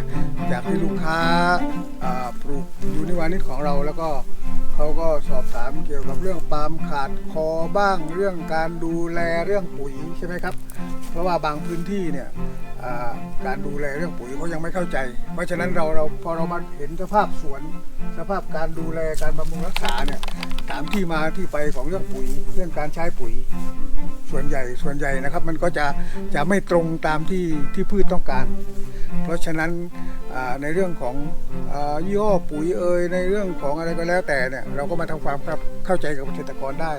ที่นะจากที่ลูกค้าปลูกยูนิวานิชของเราแล้วก็เขาก็สอบถามเกี่ยวกับเรื่องปาล์มขาดคอบ้างเรื่องการดูแลเรื่องปุ๋ยใช่ไหมครับ เพราะว่าบางพื้นที่เนี่ยการดูแลเรื่องปุ๋ยเขายังไม่เข้าใจ เพราะฉะนั้นเราเราพอเรามาเห็นสภาพสวน สภาพการดูแลการบำรุงรักษาเนี่ยถามที่มาที่ไปของเรื่องปุ๋ยเรื่องการใช้ปุ๋ย ส่วนใหญ่ส่วนใหญ่นะครับ มันก็จะจะไม่ตรงตามที่ที่พืชต้องการ เพราะฉะนั้นในเรื่องของอยี่ห้อปุ๋ยเอ่ยในเรื่องของอะไรก็แล้วแต่เนี่ยเราก็มาทำความเข้าใจกับเกษตรกรได้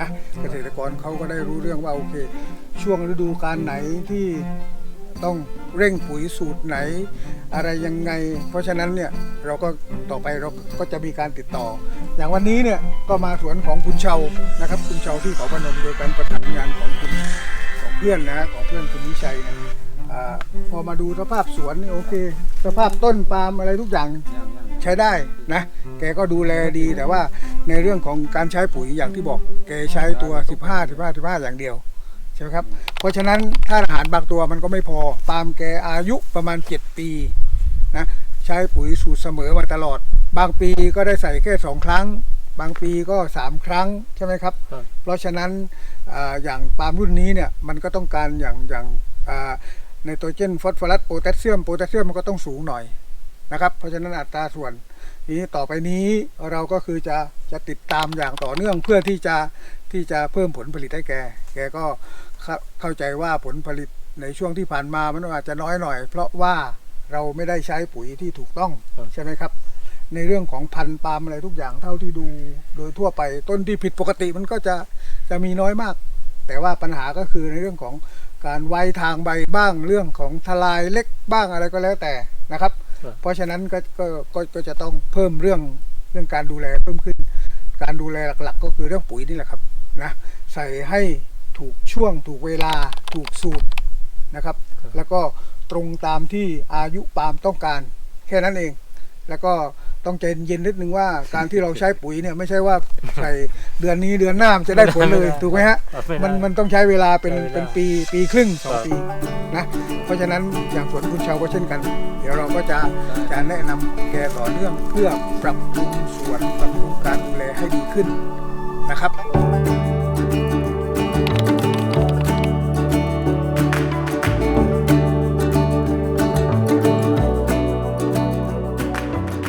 นะเกษตรกรเขาก็ได้รู้เรื่องว่าโอเค ช่วงฤดูการไหนที่ต้องเร่งปุ๋ยสูตรไหน อะไรยังไง เพราะฉะนั้นเนี่ยเราก็ต่อไปเราก็จะมีการติดต่อ อย่างวันนี้เนี่ยก็มาสวนของคุณเชานะครับ คุณเชาที่เขาพนมโดยการประสานงานของคุณของเพื่อนนะของเพื่อนคุณวิชัยเนี่ย อาพอมาดูสภาพสวนนี่โอเค สภาพต้นปาล์มอะไรทุกอย่างใช้ได้นะ แกก็ดูแลดีแต่ว่าในเรื่องของการใช้ปุ๋ยอย่างที่บอก แกใช้ตัว 15 15 15 อย่างเดียวใช่ไหมครับ เพราะฉะนั้นถ้าอาหารบางตัวมันก็ไม่พอ ปาล์มแกอายุประมาณ 7 ปีนะใช้ปุ๋ยสูตรเสมอมาตลอด บางปีก็ได้ใส่แค่สองครั้ง บางปีก็ 3 ครั้งใช่ไหมครับครับเพราะฉะนั้นอาอย่างปาล์มรุ่นนี้เนี่ยมันก็ต้องการอย่างอย่าง ไนโตรเจนฟอสฟอรัสโพแทสเซียมโพแทสเซียมมันก็ต้องสูงหน่อยนะครับ เพราะฉะนั้นอัตราส่วนนี้ต่อไปนี้เราก็คือจะจะติดตามอย่างต่อเนื่องเพื่อที่จะที่จะเพิ่มผลผลิตให้แก แกก็เข้าเข้าใจว่าผลผลิตในช่วงที่ผ่านมามันอาจจะน้อยหน่อย เพราะว่าเราไม่ได้ใช้ปุ๋ยที่ถูกต้องครับใช่ไหมครับ ในเรื่องของพันธุ์ปาล์มอะไรทุกอย่างเท่าที่ดู โดยทั่วไปต้นที่ผิดปกติมันก็จะจะมีน้อยมาก แต่ว่าปัญหาก็คือในเรื่องของการไว้ทางใบบ้างเรื่องของทลายเล็กบ้างอะไรก็แล้วแต่นะครับครับ เพราะฉะนั้นก็ก็ก็ก็จะต้องเพิ่มเรื่องเรื่องการดูแลเพิ่มขึ้น การดูแลหลักๆ ก็คือเรื่องปุ๋ยนี่แหละครับนะใส่ให้ถูกช่วงถูกเวลาถูกสูตรนะครับครับแล้วก็ตรงตามที่อายุปาล์มต้องการแค่นั้นเอง แล้วก็ ต้องใจเย็นนิดนึงว่าการที่เราใช้ปุ๋ยเนี่ยไม่ใช่ว่าใส่เดือนนี้เดือนหน้ามันจะได้ผลเลยถูกไหมฮะครับไได้มันมันต้องใช้เวลาเป็นใช้เวลาเป็นปีปีครึ่งสองครับปีนะเพราะฉะนั้นอย่างสวนคุณชาวก็เช่นกัน เดี๋ยวเราก็จะจะแนะนำแกต่อเนื่องเพื่อปรับปรุงสวนปรับปรุงการดูแลให้ดีขึ้นนะครับ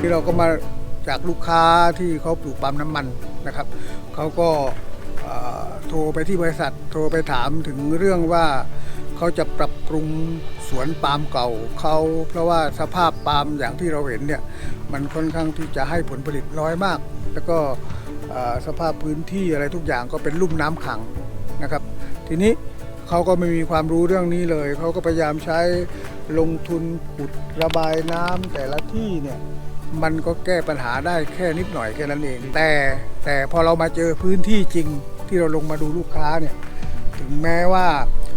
ที่เราก็มาจากลูกค้าที่เขาปลูกปาล์มน้ำมันนะครับเขาก็โทรไปที่บริษัทโทรไปถามถึงเรื่องว่าเขาจะปรับปรุงสวนปาล์มเก่าเขาเพราะว่าสภาพปาล์มอย่างที่เราเห็นเนี่ยมันค่อนข้างที่จะให้ผลผลิตน้อยมาก แล้วก็สภาพพื้นที่อะไรทุกอย่างก็เป็นลุ่มน้ำขังนะครับ ทีนี้เขาก็ไม่มีความรู้เรื่องนี้เลยเขาก็พยายามใช้ลงทุนขุดระบายน้ำแต่ละที่เนี่ย มันก็แก้ปัญหาได้แค่นิดหน่อยแค่นั้นเอง แต่แต่พอเรามาเจอพื้นที่จริงที่เราลงมาดูลูกค้าเนี่ยถึงแม้ว่า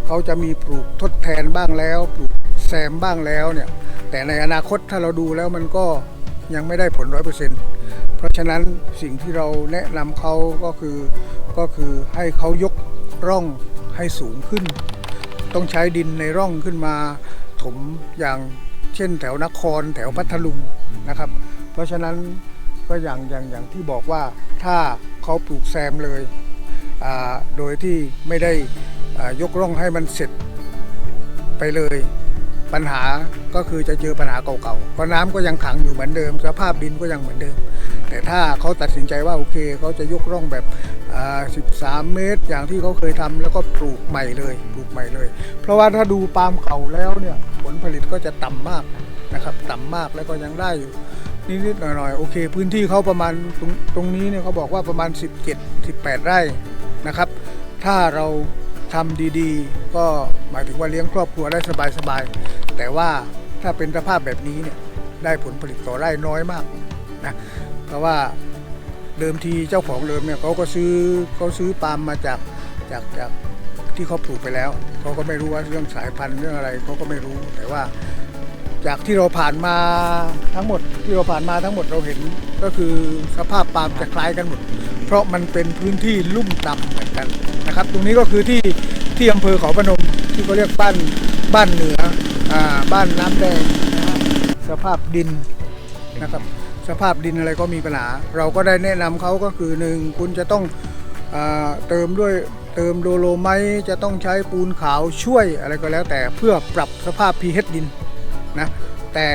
เขาจะมีปลูกทดแทนบ้างแล้ว ปลูกแซมบ้างแล้วเนี่ยแต่ในอนาคตถ้าเราดูแล้วมันก็ยังไม่ได้ผลร้อยเปอร์เซ็นต์เพราะฉะนั้นสิ่งที่เราแนะนำเขาก็คือก็คือให้เขายกร่องให้สูงขึ้น ต้องใช้ดินในร่องขึ้นมา ถมอย่างเช่นแถวนครแถวพัทลุง นะครับ เพราะฉะนั้นก็อย่างอย่างอย่างที่บอกว่าถ้าเขาปลูกแซมเลยโดยที่ไม่ได้ยกร่องให้มันเสร็จไปเลยปัญหาก็คือจะเจอปัญหาเก่าๆ เพราะน้ำก็ยังขังอยู่เหมือนเดิม สภาพดินก็ยังเหมือนเดิม แต่ถ้าเขาตัดสินใจว่าโอเคเขาจะยกร่องแบบ 13 เมตร อย่างที่เขาเคยทำแล้วก็ปลูกใหม่เลย ปลูกใหม่เลย เพราะว่าถ้าดูปาล์มเก่าแล้วเนี่ยผลผลิตก็จะต่ำมาก นะครับต่ำมากแล้วก็ยังได้อยู่นิดๆหน่อยๆโอเค พื้นที่เขาประมาณตรงตรงนี้เนี่ยเขาบอกว่าประมาณ 17 18 ไร่นะครับ ถ้าเราทำดีๆ ก็หมายถึงว่าเลี้ยงครอบครัวได้สบายๆ แต่ว่าถ้าเป็นสภาพแบบนี้เนี่ยได้ผลผลิตต่อไร่น้อยมากนะเพราะว่าเดิมทีเจ้าของเดิมเนี่ยเขาก็ซื้อเขาซื้อปาล์มมาจากจากจากที่เขาปลูกไปแล้วเขาก็ไม่รู้ว่าเรื่องสายพันธุ์เรื่องอะไรเขาก็ไม่รู้แต่ว่า จากที่เราผ่านมาทั้งหมดที่เราผ่านมาทั้งหมดเราเห็นก็คือสภาพปาล์มจะคล้ายกันหมด เพราะมันเป็นพื้นที่ลุ่มต่ำเหมือนกันนะครับ ตรงนี้ก็คือที่ที่อำเภอเขาพนมที่เขาเรียกบ้านบ้านเหนืออ่าบ้านน้ำแดงนะฮะสภาพดินนะครับ สภาพดินอะไรก็มีปัญหา เราก็ได้แนะนำเขาก็คือหนึ่งคุณจะต้องอาเติมด้วยเติมโดโลไมต์จะต้องใช้ปูนขาวช่วยอะไรก็แล้วแต่เพื่อปรับสภาพ pH ดิน นะแต่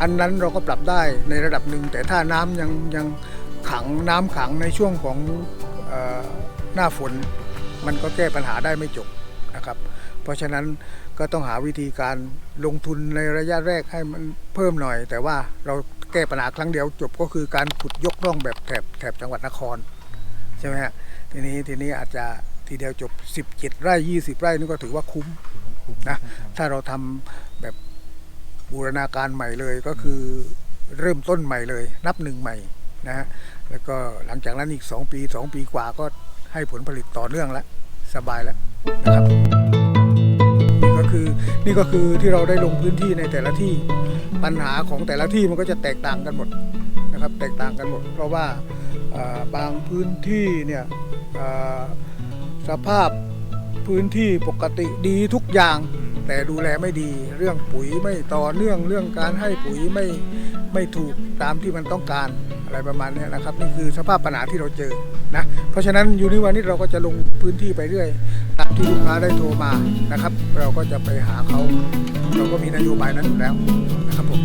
อันนั้นเราก็ปรับได้ในระดับหนึ่ง แต่ถ้าน้ำยังยังขังน้ำขังในช่วงของออหน้าฝน มันก็แก้ปัญหาได้ไม่จบนะครับ เพราะฉะนั้นก็ต้องหาวิธีการลงทุนในระยะแรกให้มันเพิ่มหน่อย แต่ว่าเราแก้ปัญหาครั้งเดียวจบก็คือการขุดยกร่องแบบแถบแถบจังหวัดนครใช่ไหมฮะทีนี้ทีนี้อาจจะทีเดียวจบ 17 ไร่ 20 ไร่นี่ก็ถือว่าคุ้มนะถ้าเราทำแบบ บูรณาการใหม่เลยก็คือเริ่มต้นใหม่เลย นับหนึ่งใหม่นะฮะแล้วก็หลังจากนั้นอีก 2 ปี 2 ปีกว่าก็ให้ผลผลิตต่อเนื่องแล้ว สบายแล้วนะครับนี่ก็คือนี่ก็คือที่เราได้ลงพื้นที่ในแต่ละที่ปัญหาของแต่ละที่มันก็จะแตกต่างกันหมดนะครับแตกต่างกันหมด เพราะว่าบางพื้นที่เนี่ยสภาพพื้นที่ปกติดีทุกอย่าง แต่ดูแลไม่ดี เรื่องปุ๋ยไม่ต่อเนื่องเรื่องการให้ปุ๋ยไม่ไม่ถูกตามที่มันต้องการอะไรประมาณนี้นะครับ นี่คือสภาพปัญหาที่เราเจอนะเพราะฉะนั้นยูนิวันนี้เราก็จะลงพื้นที่ไปเรื่อยตามที่ลูกค้าได้โทรมานะครับ เราก็จะไปหาเขา เราก็มีนโยบายนั้นอยู่แล้วนะครับผม